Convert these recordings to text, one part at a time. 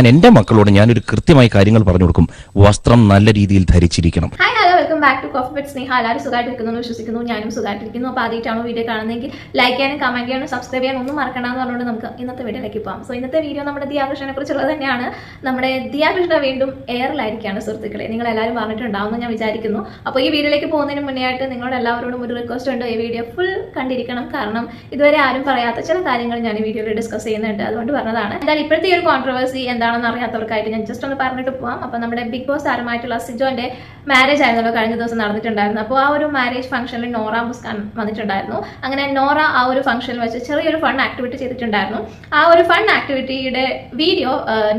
ഞാൻ എന്റെ മക്കളോട് ഞാനൊരു കൃത്യമായി കാര്യങ്ങൾ പറഞ്ഞു കൊടുക്കും. വസ്ത്രം നല്ല രീതിയിൽ ധരിച്ചിരിക്കണം. Welcome back to coffee bet Sneha. എല്ലാവരും സുഖമായിട്ടിരിക്കുന്നു എന്ന് വിശ്വസിക്കുന്നു. ഞാനും സുഖമായിട്ടിരിക്കുന്നു അപ്പോൾ ആദ്യമായിട്ടാണ് വീഡിയോ കാണുന്നതെങ്കിൽ ലൈക്ക് ചെയ്യാനും കമന്റ് ചെയ്യാനും സബ്സ്ക്രൈബ് ചെയ്യാനും ഒന്നും മറക്കണമെന്ന് പറഞ്ഞുകൊണ്ട് നമുക്ക് ഇന്നത്തെ വീഡിയോയിലേക്ക് പോകാം സോ ഇന്നത്തെ വീഡിയോ നമ്മുടെ ദിയാകൃഷ്ണനെ കുറിച്ചുള്ളത് തന്നെയാണ്. നമ്മുടെ ദിയാകൃഷ്ണ വീണ്ടും എയറിലായിരിക്കുകയാണ് സുഹൃത്തുക്കളെ. നിങ്ങൾ എല്ലാവരും പറഞ്ഞിട്ടുണ്ടാവുമെന്ന് ഞാൻ വിചാരിക്കുന്നു. അപ്പോൾ ഈ വീഡിയോയിലേക്ക് പോകുന്നതിന് മുന്നേ ആയിട്ട് നിങ്ങളുടെ എല്ലാവരോടും ഒരു റിക്വസ്റ്റ് ഉണ്ട്. ഈ വീഡിയോ ഫുൾ കണ്ടിരിക്കണം. കാരണം ഇതുവരെ ആരും പറയാത്ത ചില കാര്യങ്ങൾ ഞാൻ ഈ വീഡിയോയിൽ ഡിസ്കസ് ചെയ്യുന്നുണ്ട്. അതുകൊണ്ട് പറഞ്ഞതാണ്. എന്തായാലും ഇപ്പോഴത്തെ ഒരു കോൺട്രവേഴ്സി എന്താണെന്ന് അറിയാത്തവർക്കായിട്ട് ഞാൻ ജസ്റ്റ് ഒന്ന് പറഞ്ഞിട്ട് പോകാം അപ്പോൾ നമ്മുടെ ബിഗ് ബോസ് താരമായിട്ടുള്ള സിജോന്റെ മാരേജ് ആയിരുന്നല്ലോ. കഴിഞ്ഞ ദിവസം നടന്നിട്ടുണ്ടായിരുന്നു. അപ്പോൾ ആ ഒരു മാരേജ് ഫംഗ്ഷനിൽ നോറ മുസ്കാൻ വന്നിട്ടുണ്ടായിരുന്നു. അങ്ങനെ നോറ ആ ഒരു ഫംഗ്ഷനിൽ വെച്ച് ചെറിയൊരു ഫൺ ആക്ടിവിറ്റി ചെയ്തിട്ടുണ്ടായിരുന്നു. ആ ഒരു ഫൺ ആക്ടിവിറ്റിയുടെ വീഡിയോ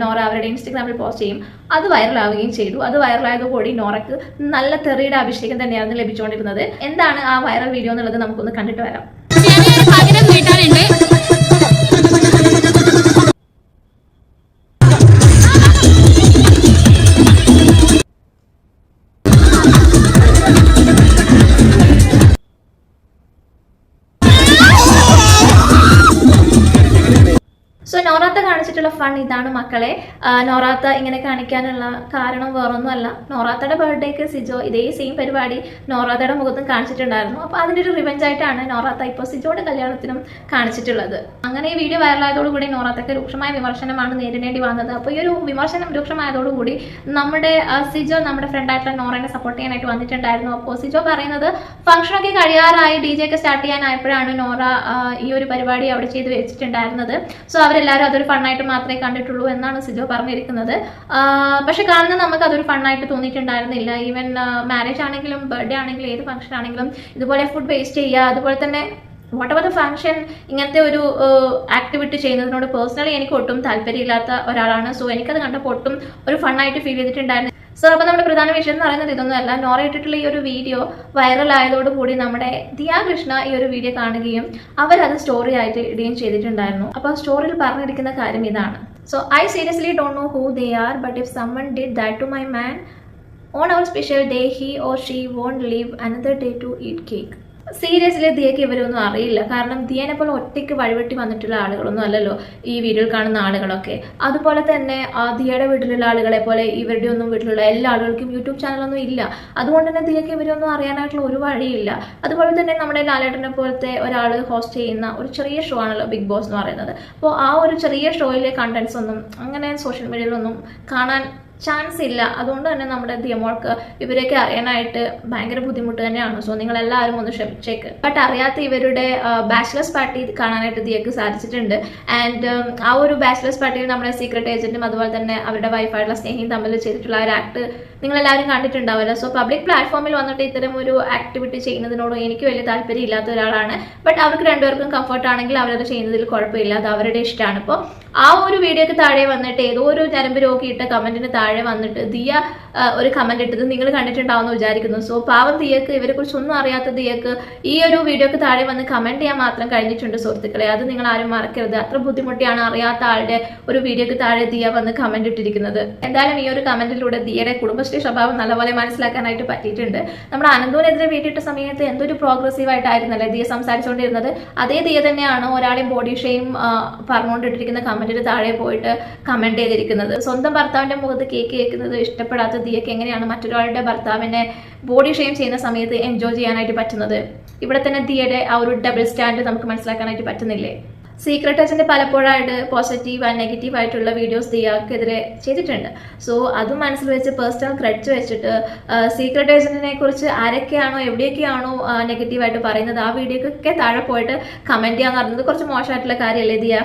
നോറ അവരുടെ ഇൻസ്റ്റഗ്രാമിൽ പോസ്റ്റ് ചെയ്യും. അത് വൈറലാവുകയും ചെയ്തു. അത് വൈറലായതോടുകൂടി നോറയ്ക്ക് നല്ല തെറിയുടെ അഭിഷേകം തന്നെയായിരുന്നു ലഭിച്ചുകൊണ്ടിരുന്നത്. എന്താണ് ആ വൈറൽ വീഡിയോ എന്നുള്ളത് നമുക്കൊന്ന് കണ്ടിട്ട് വരാം. സോ നോറാത്ത കാണിച്ചിട്ടുള്ള ഫൺ ഇതാണ് മക്കളെ. നോറാത്ത ഇങ്ങനെ കാണിക്കാനുള്ള കാരണം വേറൊന്നുമല്ല. നോറാത്തയുടെ ബർത്ത്ഡേക്ക് സിജോ ഇതേ സെയിം പരിപാടി നോറാത്തയുടെ മുഖത്തും കാണിച്ചിട്ടുണ്ടായിരുന്നു. അപ്പോൾ അതിന്റെ ഒരു റിവെഞ്ച് ആയിട്ടാണ് നോറാത്ത ഇപ്പോൾ സിജോയുടെ കല്യാണത്തിനും കാണിച്ചിട്ടുള്ളത്. അങ്ങനെ ഈ വീഡിയോ വൈറലായതോടുകൂടി നോറാത്തക്ക് രൂക്ഷമായ വിമർശനമാണ് നേരിടേണ്ടി വന്നത്. അപ്പോൾ ഈ ഒരു വിമർശനം രൂക്ഷമായതോടുകൂടി നമ്മുടെ സിജോ നമ്മുടെ ഫ്രണ്ടായിട്ടുള്ള നോറനെ സപ്പോർട്ട് ചെയ്യാനായിട്ട് വന്നിട്ടുണ്ടായിരുന്നു. അപ്പോൾ സിജോ പറയുന്നത് ഫംഗ്ഷനൊക്കെ കഴിയാറായി ഡി ജെ ഒക്കെ സ്റ്റാർട്ട് ചെയ്യാനായപ്പോഴാണ് നോറ ഈ ഒരു പരിപാടി അവിടെ ചെയ്ത് വെച്ചിട്ടുണ്ടായിരുന്നത്. സോ അവരെല്ലാവരും അതൊരു ഫണ്ണായിട്ട് മാത്രമേ കണ്ടിട്ടുള്ളൂ എന്നാണ് സിജോ പറഞ്ഞിരിക്കുന്നത്. പക്ഷെ കാണുന്ന നമുക്ക് അതൊരു ഫണ്ണായിട്ട് തോന്നിയിട്ടുണ്ടായിരുന്നില്ല. ഈവൻ മാരേജ് ആണെങ്കിലും ബർത്ത്ഡേ ആണെങ്കിലും ഏത് ഫംഗ്ഷൻ ആണെങ്കിലും ഇതുപോലെ ഫുഡ് വേസ്റ്റ് ചെയ്യുക അതുപോലെ തന്നെ വാട്ട് എവർ ദ ഫങ്ഷൻ ഇങ്ങനത്തെ ഒരു ആക്ടിവിറ്റി ചെയ്യുന്നതിനോട് പേഴ്സണലി എനിക്ക് ഒട്ടും താല്പര്യമില്ലാത്ത ഒരാളാണ്. സോ എനിക്കത് കണ്ടപ്പോൾ ഒട്ടും ഒരു ഫണ്ണായിട്ട് ഫീൽ ചെയ്തിട്ടുണ്ടായിരുന്നു സോ അപ്പോൾ നമ്മുടെ പ്രധാന വിഷയം എന്ന് പറയുന്നത് ഇതൊന്നുമല്ല. നോറ ഇട്ടിട്ടുള്ള ഈ ഒരു വീഡിയോ വൈറൽ ആയതോടുകൂടി നമ്മുടെ ദിയാ കൃഷ്ണ ഈ ഒരു വീഡിയോ കാണുകയും അവരത് സ്റ്റോറി ആയിട്ട് ഇടുകയും ചെയ്തിട്ടുണ്ടായിരുന്നു. അപ്പോൾ സ്റ്റോറിയിൽ പറഞ്ഞിരിക്കുന്ന കാര്യം ഇതാണ്. So I seriously don't know who they are but if someone did that to my man on our special day he or she won't leave another day to eat cake seriously ദിയക്ക് ഇവരൊന്നും അറിയില്ല. കാരണം ദിയനെ പോലെ ഒറ്റയ്ക്ക് വഴിവെട്ടി വന്നിട്ടുള്ള ആളുകളൊന്നും അല്ലല്ലോ ഈ വീഡിയോയിൽ കാണുന്ന ആളുകളൊക്കെ. അതുപോലെ തന്നെ ആ ദിയയുടെ വീട്ടിലുള്ള ആളുകളെ പോലെ ഇവരുടെ ഒന്നും വീട്ടിലുള്ള എല്ലാ ആളുകൾക്കും യൂട്യൂബ് ചാനലൊന്നും ഇല്ല. അതുകൊണ്ട് തന്നെ ദിയക്ക് ഇവരൊന്നും അറിയാനായിട്ടുള്ള ഒരു വഴിയില്ല. അതുപോലെ തന്നെ നമ്മുടെ ലാലേട്ടനെ പോലത്തെ ഒരാൾ ഹോസ്റ്റ് ചെയ്യുന്ന ഒരു ചെറിയ ഷോ ആണല്ലോ ബിഗ് ബോസ് എന്ന് പറയുന്നത്. അപ്പോൾ ആ ഒരു ചെറിയ ഷോയിലെ കണ്ടൻസ് ഒന്നും അങ്ങനെ സോഷ്യൽ മീഡിയയിലൊന്നും കാണാൻ ചാൻസ് ഇല്ല. അതുകൊണ്ട് തന്നെ നമ്മുടെ ദിയമോൾക്ക് ഇവരെയൊക്കെ അറിയാനായിട്ട് ഭയങ്കര ബുദ്ധിമുട്ട് തന്നെയാണ്. സോ നിങ്ങൾ എല്ലാവരും ഒന്ന് ക്ഷമിച്ചേക്ക്. ബട്ട് അറിയാത്ത ഇവരുടെ ബാച്ചിലേഴ്സ് പാർട്ടി കാണാനായിട്ട് ദിയക്ക് സാധിച്ചിട്ടുണ്ട്. ആൻഡ് ആ ഒരു ബാച്ചിലേഴ്സ് പാർട്ടിയിൽ നമ്മുടെ സീക്രട്ട് ഏജന്റും അതുപോലെ തന്നെ അവരുടെ വൈഫായിട്ടുള്ള സ്നേഹിയും തമ്മിൽ ചെയ്തിട്ടുള്ള ഒരു ആക്ട് നിങ്ങൾ എല്ലാവരും കണ്ടിട്ടുണ്ടാവുമല്ലോ. സോ പബ്ലിക് പ്ലാറ്റ്ഫോമിൽ വന്നിട്ട് ഇത്തരം ഒരു ആക്ടിവിറ്റി ചെയ്യുന്നതിനോട് എനിക്ക് വലിയ താല്പര്യം ഇല്ലാത്ത ഒരാളാണ്. ബട്ട് അവർക്ക് രണ്ടുപേർക്കും കംഫർട്ട് ആണെങ്കിൽ അവരത് ചെയ്യുന്നതിൽ കുഴപ്പമില്ല. അത് അവരുടെ ഇഷ്ടമാണ്. ഇപ്പോൾ ആ ഒരു വീഡിയോക്ക് താഴെ വന്നിട്ട് ഏതോ ഒരു ഞരമ്പ് രോഗി ഇട്ട കമന്റിന് താഴെ വന്നിട്ട് ദിയ ഒരു കമന്റ് ഇട്ടത് നിങ്ങൾ കണ്ടിട്ടുണ്ടാവുമെന്ന് വിചാരിക്കുന്നു. സോ പാവം ദിയക്ക് ഇവരെ കുറിച്ച് ഒന്നും അറിയാത്ത ദിയക്ക് ഈ ഒരു വീഡിയോക്ക് താഴെ വന്ന് കമന്റ് ചെയ്യാൻ മാത്രം കഴിഞ്ഞിട്ടുണ്ട് സുഹൃത്തുക്കളെ. അത് നിങ്ങൾ ആരും മറക്കരുത്. അത്ര ബുദ്ധിമുട്ടിയാണ് അറിയാത്ത ആളുടെ ഒരു വീഡിയോക്ക് താഴെ ദിയ വന്ന് കമന്റ് ഇട്ടിരിക്കുന്നത്. എന്തായാലും ഈ ഒരു കമന്റിലൂടെ ദിയയുടെ കുടുംബശ്രീ സ്വഭാവം നല്ലപോലെ മനസ്സിലാക്കാനായിട്ട് പറ്റിയിട്ടുണ്ട്. നമ്മുടെ അനന്തൂനെതിരെ വീട്ടിട്ട സമയത്ത് എന്തൊരു പ്രോഗ്രസീവ് ആയിട്ടായിരുന്നല്ലേ ദിയ സംസാരിച്ചുകൊണ്ടിരുന്നത് അതേ ദിയ തന്നെയാണ് ഒരാളെയും ബോഡി ഷെയിം പറഞ്ഞുകൊണ്ടിട്ടിരിക്കുന്ന കമന്റിന് താഴെ പോയിട്ട് കമന്റ് ചെയ്തിരിക്കുന്നത്. സ്വന്തം ഭർത്താവിന്റെ മുഖത്ത് കേക്ക് കേൾക്കുന്നത് ഇഷ്ടപ്പെടാത്ത ദിയക്ക് എങ്ങനെയാണ് മറ്റൊരാളുടെ ഭർത്താവിനെ ബോഡി ഷെയിം ചെയ്യുന്ന സമയത്ത് എൻജോയ് ചെയ്യാനായിട്ട് പറ്റുന്നത്? ഇവിടെ തന്നെ ദിയയുടെ ആ ഒരു ഡബിൾ സ്റ്റാൻഡ് നമുക്ക് മനസ്സിലാക്കാനായിട്ട് പറ്റുന്നില്ലേ? സീക്രട്ട് ടച്ചിന്റെ പലപ്പോഴായിട്ട് പോസിറ്റീവ് ആൻഡ് നെഗറ്റീവ് ആയിട്ടുള്ള വീഡിയോസ് ദിയാക്കെതിരെ ചെയ്തിട്ടുണ്ട്. സോ അതും മനസ്സിൽ വെച്ച് പേഴ്സണൽ ക്രെഡിറ്റ് വെച്ചിട്ട് സീക്രട്ട് ഏജന്റിനെ കുറിച്ച് ആരൊക്കെയാണോ എവിടെയൊക്കെയാണോ നെഗറ്റീവായിട്ട് പറയുന്നത് ആ വീഡിയോക്കൊക്കെ താഴെ പോയിട്ട് കമന്റ് ചെയ്യാന്ന് പറയുന്നത് കുറച്ച് മോശമായിട്ടുള്ള കാര്യമല്ലേ ദിയ?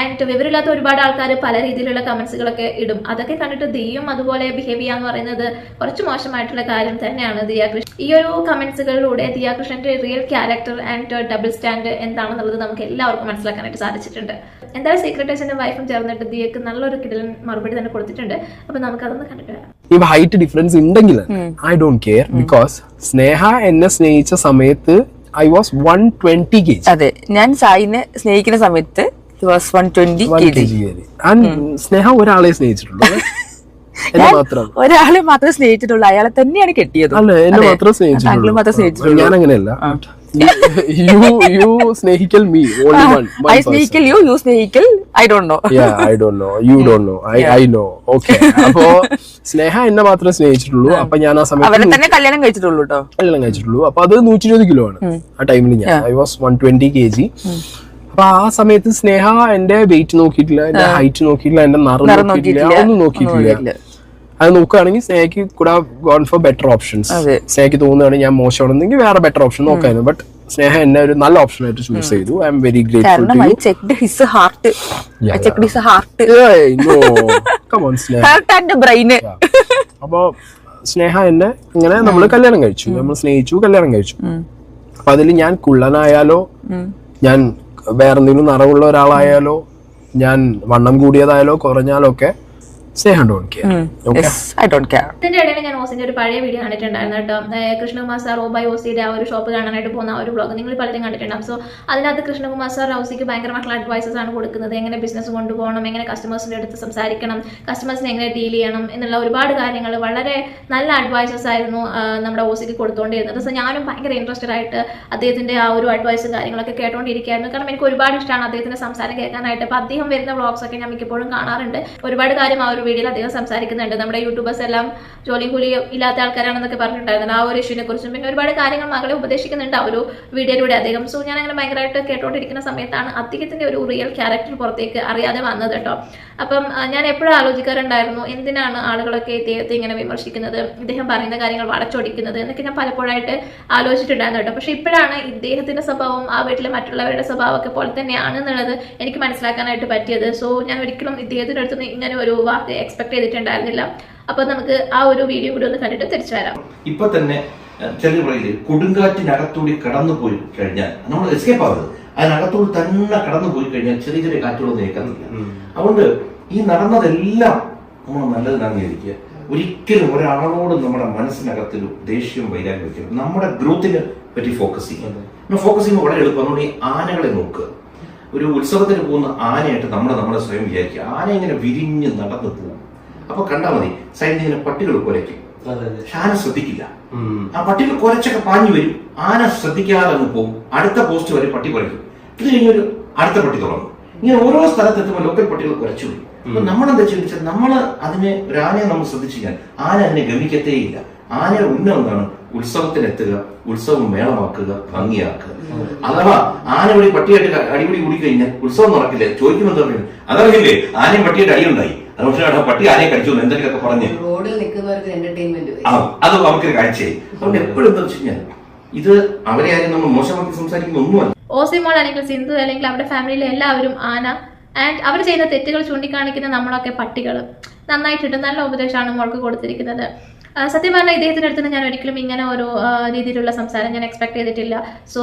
ആൻഡ് വിവരമില്ലാത്ത ഒരുപാട് ആൾക്കാർ പല രീതിയിലുള്ള കമൻസുകളൊക്കെ ഇടും. അതൊക്കെ കണ്ടിട്ട് ദിയും അതുപോലെ ബിഹേവ് ചെയ്യാന്ന് പറയുന്നത് കുറച്ച് മോശമായിട്ടുള്ള കാര്യം തന്നെയാണ് ദിയാകൃഷ്ണൻ ഈ ഒരു കമൻസുകളിലൂടെ ദിയാകൃഷ്ണന്റെ real character and double stand എന്താണെന്നുള്ളത് നമുക്ക് എല്ലാവർക്കും മനസ്സിലാക്കാനായിട്ട് സാധിച്ചിട്ടുണ്ട്. എന്തായാലും സീക്രട്ട് ഏജന്റും വൈഫും ചേർന്നിട്ട് ദിയക്ക് നല്ലൊരു കിടലൻ മറുപടി തന്നെ കൊടുത്തിട്ടുണ്ട്. അപ്പൊ നമുക്കതൊന്ന് കണ്ടിട്ട് വരാം. ഇപ്പൊ ഹൈറ്റ് ഡിഫറൻസ് ഉണ്ടെങ്കിൽ I don't care because Sneha എന്നെ സ്നേഹിച്ച സമയത്ത് I was one twenty K അതെ ഞാൻ സായിനെ സ്നേഹിക്കുന്ന സമയത്ത് ആൻഡ് സ്നേഹ ഒരാളെ സ്നേഹിച്ചിട്ടുള്ളൂ. മാത്രം. ഒരാളെ മാത്രമേ സ്നേഹിച്ചിട്ടുള്ളൂ. അയാളെ തന്നെയാണ് കെട്ടിയത്. അല്ല? എന്നെ. മാത്രം സ്നേഹിച്ചിട്ടുള്ളൂ. മാത്രം സ്നേഹിച്ചിട്ടുള്ളൂ. ഞാൻ അങ്ങനെയല്ല യു യു സ്നേഹിക്കൽ മീ ഓൺലി വൺ ഐ സ്നേഹിക്കൽ you you സ്നേഹിക്കൽ I don't know ya I don't know you don't know I I know okay അപ്പോ സ്നേഹ എന്നെ മാത്രമേ സ്നേഹിച്ചിട്ടുള്ളൂ. അപ്പൊ ഞാൻ ആ അവരെ സമയത്ത് തന്നെ കല്യാണം കഴിച്ചിട്ടുള്ളൂ കേട്ടോ കല്യാണം കഴിച്ചിട്ടുള്ളൂ. അപ്പൊ അത് നൂറ്റി ഇരുപത് കിലോ ആണ് ആ ടൈമിൽ ഞാൻ. I was one twenty K G അപ്പൊ ആ സമയത്ത് സ്നേഹ എന്റെ വെയിറ്റ് നോക്കിയിട്ടില്ല എന്റെ ഹൈറ്റ് നോക്കിയിട്ടില്ല എന്റെ നിറം നോക്കിയിട്ടില്ല. ഒന്നും നോക്കിയിട്ടില്ല. അത് നോക്കുകയാണെങ്കിൽ സ്നേഹയ്ക്ക് കൂടെ ഗോൺ ഫോർ ബെറ്റർ ഓപ്ഷൻസ്. സ്നേഹയ്ക്ക് തോന്നുകയാണെങ്കിൽ ഞാൻ മോശമാണെന്നെങ്കിൽ വേറെ ബെറ്റർ ഓപ്ഷൻ നോക്കായിരുന്നു. ബട്ട് സ്നേഹ എന്നെ ഒരു നല്ല ഓപ്ഷൻ ആയിട്ട് ചൂസ് ചെയ്തു. I'm very grateful to you checked his heart I checked his heart no come on Sneha heart and brain അപ്പോൾ സ്നേഹ എന്നെ ഇങ്ങനെ നമ്മൾ കല്യാണം കഴിച്ചു. നമ്മൾ സ്നേഹിച്ചു കല്യാണം കഴിച്ചു. അപ്പൊ അതിൽ ഞാൻ കുള്ളനായാലോ ഞാൻ വേറെ എന്തെങ്കിലും നിറവുള്ള ഒരാളായാലോ ഞാൻ വണ്ണം കൂടിയതായാലോ കുറഞ്ഞാലോ ഒക്കെ സ്നേഹം don't care I don't care ഇതിന്റെ ഇടയിൽ ഞാൻ ഓസിന്റെ ഒരു പഴയ വീഡിയോ കണ്ടിട്ടുണ്ടായിരുന്നു കേട്ടോ. കൃഷ്ണകുമാർ സാർ ഓബൈ ഓസിയുടെ ആ ഒരു ഷോപ്പ് കാണാനായിട്ട് പോകുന്ന ആ ഒരു ബ്ലോഗ് നിങ്ങൾ പലരും കണ്ടിട്ടുണ്ടാവും. സോ അതിനകത്ത് കൃഷ്ണകുമാർ സാർ ഓസിക്ക് ഭയങ്കരമായിട്ടുള്ള അഡ്വൈസസ് ആണ് കൊടുക്കുന്നത്. എങ്ങനെ ബിസിനസ് കൊണ്ടുപോകണം എങ്ങനെ കസ്റ്റമേഴ്സിന്റെ അടുത്ത് സംസാരിക്കണം കസ്റ്റമേഴ്സിനെ എങ്ങനെ ഡീൽ ചെയ്യണം എന്നുള്ള ഒരുപാട് കാര്യങ്ങൾ വളരെ നല്ല അഡ്വൈസസ് ആയിരുന്നു നമ്മുടെ ഓസിക്ക് കൊടുത്തുകൊണ്ടിരുന്നത് സോ ഞാനും ഭയങ്കര ഇൻട്രസ്റ്റഡ് ആയിട്ട് അദ്ദേഹത്തിന്റെ ആ ഒരു അഡ്വൈസും കാര്യങ്ങളൊക്കെ കേട്ടോണ്ടിരിക്കുകയായിരുന്നു. കാരണം എനിക്ക് ഒരുപാട് ഇഷ്ടമാണ് അദ്ദേഹത്തിന്റെ സംസാരം കേൾക്കാനായിട്ട്. അപ്പൊ അദ്ദേഹം വരുന്ന വ്ളോഗ്സ് ഒക്കെ ഞാൻ മിക്കപ്പോഴും കാണാറുണ്ട്. ഒരുപാട് കാര്യം ആ ഒരു വീഡിയോയിൽ അദ്ദേഹം സംസാരിക്കുന്നുണ്ട്. നമ്മുടെ യൂട്യൂബേഴ്സ് എല്ലാം ജോലി കൂലി ഇല്ലാത്ത ആൾക്കാരാണെന്നൊക്കെ പറഞ്ഞിട്ടുണ്ടായിരുന്നു. ആ ഒരു ഇഷ്യൂനെ കുറിച്ചും പിന്നെ ഒരുപാട് കാര്യങ്ങൾ മകളെ ഉപദേശിക്കുന്നുണ്ട് ആ ഒരു വീഡിയോയിലൂടെ അദ്ദേഹം സോ ഞാൻ അങ്ങനെ ഭയങ്കരമായിട്ട് കേട്ടോണ്ടിരിക്കുന്ന സമയത്താണ് അദ്ദേഹത്തിന്റെ ഒരു റിയൽ ക്യാരക്ടർ പുറത്തേക്ക് അറിയാതെ വന്നത് കേട്ടോ. അപ്പം ഞാൻ എപ്പോഴും ആലോചിക്കാറുണ്ടായിരുന്നു എന്തിനാണ് ആളുകളൊക്കെ ഇദ്ദേഹത്തെ ഇങ്ങനെ വിമർശിക്കുന്നത്? ഇദ്ദേഹം പറയുന്ന കാര്യങ്ങൾ വളച്ചൊടിക്കുന്നത് എന്നൊക്കെ ഞാൻ പലപ്പോഴായിട്ട് ആലോചിച്ചിട്ടുണ്ടായിരുന്നു കേട്ടോ. പക്ഷെ ഇപ്പോഴാണ് ഇദ്ദേഹത്തിന്റെ സ്വഭാവം ആ വീട്ടിലെ മറ്റുള്ളവരുടെ സ്വഭാവമൊക്കെ പോലെ തന്നെയാണ് എന്നുള്ളത് എനിക്ക് മനസ്സിലാക്കാനായിട്ട് പറ്റിയത്. സോ ഞാൻ ഒരിക്കലും ഇദ്ദേഹത്തിന്റെ അടുത്തുനിന്ന് ഇങ്ങനെ ഒരു വാക്ക് എക്സ്പെക്ട് ചെയ്തിട്ടുണ്ടായിരുന്നില്ല. അപ്പൊ നമുക്ക് ആ ഒരു വീഡിയോ കൂടി ഒന്ന് കണ്ടിട്ട് തിരിച്ചു വരാം. ഇപ്പൊ തന്നെ ചെറിയ പറയില്ലേ കൊടുങ്കാറ്റിനകത്തൂടി കടന്നു പോയി കഴിഞ്ഞാൽ നമ്മൾ എസ്കേപ്പ് ആവരുത്. അതിനകത്തൂടി തന്നെ കടന്നു പോയി കഴിഞ്ഞാൽ ചെറിയ ചെറിയ കാറ്റുകളൊന്നും ഏൽക്കത്തില്ല അതുകൊണ്ട് ഈ നടന്നതെല്ലാം നമ്മൾ നല്ലതിനാണ് വിചാരിക്കുക ഒരിക്കലും ഒരാളോട് നമ്മുടെ മനസ്സിനകത്തൊരു ദേഷ്യം വൈരാഗ്യം വെക്കരുത് നമ്മുടെ ഗ്രോത്തിനെ പറ്റി ഫോക്കസ് ചെയ്യുക ഫോക്കസ് ചെയ്യുമ്പോൾ വളരെ എളുപ്പം അതുകൊണ്ട് ഈ ആനകളെ നോക്കുക. ഒരു ഉത്സവത്തിന് പോകുന്ന ആനയായിട്ട് നമ്മൾ നമ്മളെ സ്വയം വിചാരിക്കുക. ആന ഇങ്ങനെ വിരിഞ്ഞ് നടന്നു പോകും. അപ്പൊ കണ്ടാൽ മതി സൈഡിൽ ഇങ്ങനെ പട്ടികൾ കൊലയ്ക്കും. ആന ശ്രദ്ധിക്കില്ല. ആ പട്ടികൾ കുരച്ചൊക്കെ പാഞ്ഞു വരും. ആന ശ്രദ്ധിക്കാതെ അങ്ങ് പോകും. അടുത്ത പോസ്റ്റ് വരെ പട്ടി കുരയ്ക്കും ഇത് കഴിഞ്ഞൊരു അടുത്ത പട്ടി തുറന്നു ഇങ്ങനെ ഓരോ സ്ഥലത്തെത്തുമ്പോൾ ലോക്കൽ പട്ടികൾ കുറച്ചു വരും അപ്പൊ നമ്മളെന്താ ചോദിച്ചാൽ നമ്മൾ അതിനെ ഒരു ആനയെ നമ്മൾ ശ്രദ്ധിച്ചില്ല ആന അതിനെ ഗമിക്കത്തേയില്ല. ആന ഉന്നം എന്താണ്? ഉത്സവത്തിനെത്തുക ഉത്സവം മേളമാക്കുക ഭംഗിയാക്കുക. അഥവാ ആന ഇവിടെ പട്ടിയായിട്ട് അടിപിടി കൂടി കഴിഞ്ഞാൽ ഉത്സവം നടക്കില്ല? ചോദിക്കുമെന്ന് എന്താ പറയുന്നത് അതറിയില്ലേ? ആനയും പട്ടിയായിട്ട് അടിയുണ്ടായി. അതുകൊണ്ട് ആ പട്ടി ആനയെ കടിച്ചു എന്തെങ്കിലുമൊക്കെ പറഞ്ഞ്. റോഡിൽ നിൽക്കുന്നവർക്ക് എന്റർടൈൻമെന്റ് ആ അത് അവർക്കൊരു കാഴ്ചയായി. അതുകൊണ്ട് എപ്പോഴും എന്താ വെച്ച് കഴിഞ്ഞാൽ ഇത് അവരെ ആരും നമ്മൾ മോശമാക്കി സംസാരിക്കുന്ന ഒന്നുമല്ല. ഓസിമോൾ അല്ലെങ്കിൽ സിന്ധു അല്ലെങ്കിൽ അവരുടെ ഫാമിലിയിലെ എല്ലാവരും ആന ആൻഡ് അവർ ചെയ്യുന്ന തെറ്റുകൾ ചൂണ്ടിക്കാണിക്കുന്ന നമ്മളൊക്കെ പട്ടികൾ നന്നായിട്ടിട്ട് നല്ല ഉപദേശമാണ് മോൾക്ക് കൊടുത്തിരിക്കുന്നത്. സത്യം പറഞ്ഞാൽ ഇദ്ദേഹത്തിന്റെ അടുത്ത് ഞാൻ ഒരിക്കലും ഇങ്ങനെ ഒരു രീതിയിലുള്ള സംസാരം ഞാൻ എക്സ്പെക്ട് ചെയ്തിട്ടില്ല. സോ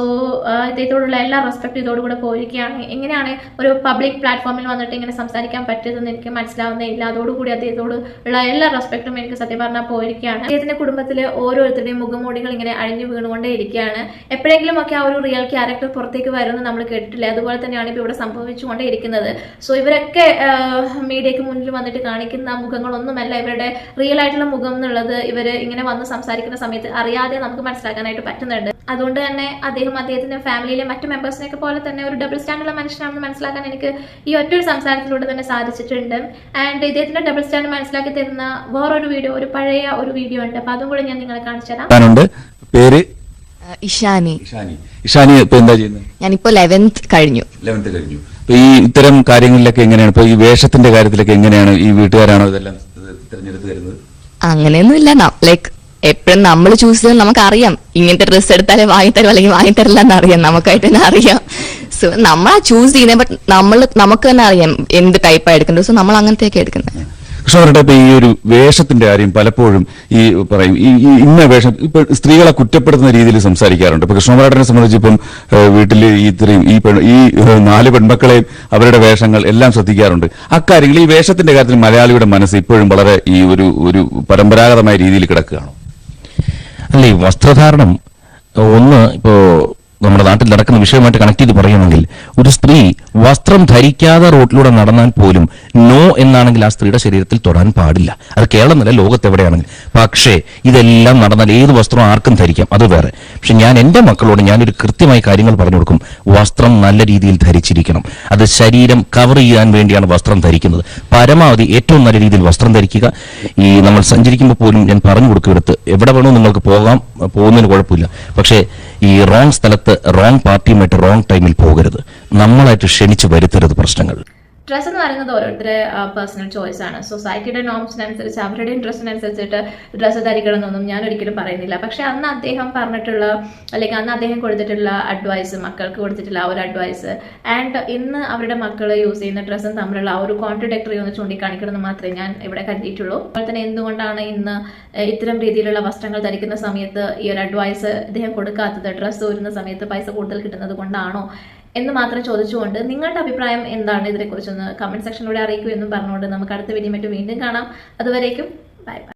ഇദ്ദേഹത്തോടുള്ള എല്ലാ റെസ്പെക്ട് ഇതോടുകൂടെ പോയിരിക്കുകയാണ്. എങ്ങനെയാണ് ഒരു പബ്ലിക് പ്ലാറ്റ്ഫോമിൽ വന്നിട്ട് ഇങ്ങനെ സംസാരിക്കാൻ പറ്റിയതെന്ന് എനിക്ക് മനസ്സിലാവുന്നേ ഇല്ല. അതോടുകൂടി അദ്ദേഹത്തോട് ഉള്ള എല്ലാ റെസ്പെക്റ്റും എനിക്ക് സത്യം പറഞ്ഞാൽ പോയിരിക്കുകയാണ്. അദ്ദേഹത്തിന്റെ കുടുംബത്തിലെ ഓരോരുത്തരുടെയും മുഖമൂടികൾ ഇങ്ങനെ അഴിഞ്ഞു വീണുകൊണ്ടേ ഇരിക്കുകയാണ്. എപ്പോഴെങ്കിലും ഒക്കെ ആ ഒരു റിയൽ ക്യാരക്ടർ പുറത്തേക്ക് വരുമെന്ന് നമ്മൾ കേട്ടിട്ടില്ല. അതുപോലെ തന്നെയാണ് ഇപ്പോൾ ഇവിടെ സംഭവിച്ചുകൊണ്ടേ ഇരിക്കുന്നത്. സോ ഇവരൊക്കെ മീഡിയയ്ക്ക് മുന്നിൽ വന്നിട്ട് കാണിക്കുന്ന മുഖങ്ങളൊന്നുമല്ല ഇവരുടെ റിയൽ ആയിട്ടുള്ള മുഖം എന്നുള്ളത്. ഇവർ ഇങ്ങനെ വന്ന് സംസാരിക്കുന്ന സമയത്ത് അറിയാതെ നമുക്ക് മനസ്സിലാക്കാനായിട്ട് പറ്റുന്നുണ്ട്. അതുകൊണ്ട് തന്നെ അദ്ദേഹം അദ്ദേഹത്തിന്റെ ഫാമിലിയിലെ മറ്റു മെമ്പേഴ്സിനെയൊക്കെ പോലെ തന്നെ ഒരു ഡബിൾ സ്റ്റാൻഡുള്ള മനുഷ്യനാണെന്ന് മനസ്സിലാക്കാൻ എനിക്ക് ഈ ഒറ്റൊരു സംസാരത്തിലൂടെ തന്നെ സാധിച്ചിട്ടുണ്ട്. ആൻഡ് ഇദ്ദേഹത്തിന്റെ ഡബിൾ സ്റ്റാൻഡ് മനസ്സിലാക്കി തരുന്ന വേറൊരു വീഡിയോ ഒരു പഴയ ഒരു വീഡിയോ ഉണ്ട്. അപ്പൊ അതും കൂടെ ഞാൻ നിങ്ങളെ കാണിച്ചു തരാം. പേര്? ഇഷാനി. ഇഷാനി. ഇഷാനി ഇപ്പൊ എന്താ ചെയ്യുന്നത്? ഞാനിപ്പോ ലെവൻത്ത് കഴിഞ്ഞു. ലെവൻത്ത് കഴിഞ്ഞു. അപ്പൊ ഈ ഇത്തരം കാര്യങ്ങളിലൊക്കെ എങ്ങനെയാണ്? ഇപ്പൊ ഈ വേഷത്തിന്റെ കാര്യത്തിലൊക്കെ എങ്ങനെയാണ് ഈ വീട്ടുകാരാണോ ഇതെല്ലാം തിരഞ്ഞെടുത്ത് തരുന്നത് അങ്ങനെയൊന്നുമില്ല. ലൈക്ക് എപ്പോഴും നമ്മൾ ചൂസ് ചെയ്ത് നമുക്കറിയാം. ഇങ്ങനത്തെ ഡ്രസ്സ് എടുത്താലേ വാങ്ങിത്തരും അല്ലെങ്കിൽ വാങ്ങിത്തരില്ല എന്നറിയാം. നമുക്കായിട്ട് തന്നെ അറിയാം. സോ നമ്മളാ ചൂസ് ചെയ്യുന്നത് ബട്ട് നമ്മൾ നമുക്ക് തന്നെ അറിയാം എന്ത് ടൈപ്പാണ് എടുക്കേണ്ടത് സോ നമ്മൾ അങ്ങനത്തെയൊക്കെ എടുക്കുന്നത്. കൃഷ്ണവരുടെ ഇപ്പൊ ഈ ഒരു വേഷത്തിന്റെ കാര്യം പലപ്പോഴും ഈ പറയും. ഈ ഈ ഇന്ന വേഷം ഇപ്പൊ സ്ത്രീകളെ കുറ്റപ്പെടുത്തുന്ന രീതിയിൽ സംസാരിക്കാറുണ്ട്. ഇപ്പൊ കൃഷ്ണമരാട്ടനെ സംബന്ധിച്ച് ഇപ്പം വീട്ടിൽ ഈ ഇത്രയും ഈ ഈ നാല് പെൺമക്കളെയും അവരുടെ വേഷങ്ങൾ എല്ലാം ശ്രദ്ധിക്കാറുണ്ട്. അക്കാര്യങ്ങൾ ഈ വേഷത്തിന്റെ കാര്യത്തിൽ മലയാളിയുടെ മനസ്സ് ഇപ്പോഴും വളരെ ഈ ഒരു ഒരു പരമ്പരാഗതമായ രീതിയിൽ കിടക്കുകയാണ്? അല്ല ഈ വസ്ത്രധാരണം ഒന്ന് ഇപ്പോ നമ്മുടെ നാട്ടിൽ നടക്കുന്ന വിഷയമായിട്ട് കണക്ട് ചെയ്ത് പറയുകയാണെങ്കിൽ ഒരു സ്ത്രീ വസ്ത്രം ധരിക്കാതെ റോഡിലൂടെ നടന്നാൽ പോലും നോ എന്നാണെങ്കിൽ ആ സ്ത്രീയുടെ ശരീരത്തിൽ തൊടാൻ പാടില്ല. അത് കേരളം ലോകത്ത് എവിടെയാണെങ്കിൽ പക്ഷേ ഇതെല്ലാം നടന്നാൽ ഏത് വസ്ത്രം ആർക്കും ധരിക്കാം? അത് വേറെ. പക്ഷെ ഞാൻ എന്റെ മക്കളോട് ഞാനൊരു കൃത്യമായി കാര്യങ്ങൾ പറഞ്ഞു കൊടുക്കും. വസ്ത്രം നല്ല രീതിയിൽ ധരിച്ചിരിക്കണം. അത് ശരീരം കവർ ചെയ്യാൻ വേണ്ടിയാണ് വസ്ത്രം ധരിക്കുന്നത്. പരമാവധി ഏറ്റവും നല്ല രീതിയിൽ വസ്ത്രം ധരിക്കുക. ഈ നമ്മൾ സഞ്ചരിക്കുമ്പോൾ പോലും ഞാൻ പറഞ്ഞു കൊടുക്കും എടുത്ത്. എവിടെ വേണോ നിങ്ങൾക്ക് പോകാം പോകുന്നതിന് കുഴപ്പമില്ല. പക്ഷേ ഈ റോങ് സ്ഥലത്ത് റോങ് പാർട്ടിയുമായിട്ട് റോങ് ടൈമിൽ പോകരുത്. നമ്മളായിട്ട് ക്ഷണിച്ച് വരുത്തരുത് പ്രശ്നങ്ങൾ. ഡ്രസ്സ് എന്ന് പറയുന്നത് ഓരോരുത്തരുടെ പേഴ്സണൽ ചോയ്സ് ആണ്. സൊസൈറ്റിയുടെ നോംസിനനുസരിച്ച് അവരുടെ ഇൻട്രസ്റ്റിനനുസരിച്ചിട്ട് ഡ്രസ്സ് ധരിക്കണം എന്നൊന്നും ഞാൻ ഒരിക്കലും പറയുന്നില്ല. പക്ഷെ അന്ന് അദ്ദേഹം പറഞ്ഞിട്ടുള്ള അല്ലെങ്കിൽ അന്ന് അദ്ദേഹം കൊടുത്തിട്ടുള്ള അഡ്വൈസ് മക്കൾക്ക് കൊടുത്തിട്ടുള്ള ആ ഒരു അഡ്വൈസ് ആൻഡ് ഇന്ന് അവരുടെ മക്കൾ യൂസ് ചെയ്യുന്ന ഡ്രസ്സും തമ്മിലുള്ള ആ ഒരു കോൺട്രഡക്ടറി ഒന്ന് ചൂണ്ടിക്കാണിക്കണമെന്ന് മാത്രമേ ഞാൻ ഇവിടെ കരുതിയിട്ടുള്ളൂ. അതുപോലെ തന്നെ എന്തുകൊണ്ടാണ് ഇന്ന് ഇത്തരം രീതിയിലുള്ള വസ്ത്രങ്ങൾ ധരിക്കുന്ന സമയത്ത് ഈ ഒരു അഡ്വൈസ് അദ്ദേഹം കൊടുക്കാത്തത്? ഡ്രസ്സ് ഊരുന്ന സമയത്ത് പൈസ കൂടുതൽ കിട്ടുന്നത് കൊണ്ടാണോ? എന്ന് മാത്രം ചോദിച്ചുകൊണ്ട് നിങ്ങളുടെ അഭിപ്രായം എന്താണ്? ഇതിനെക്കുറിച്ചൊന്ന് കമന്റ് സെക്ഷനിലൂടെ അറിയിക്കൂ എന്നും പറഞ്ഞുകൊണ്ട് നമുക്ക് അടുത്ത വീഡിയോ മറ്റും വീണ്ടും കാണാം. അതുവരേക്കും ബൈ ബൈ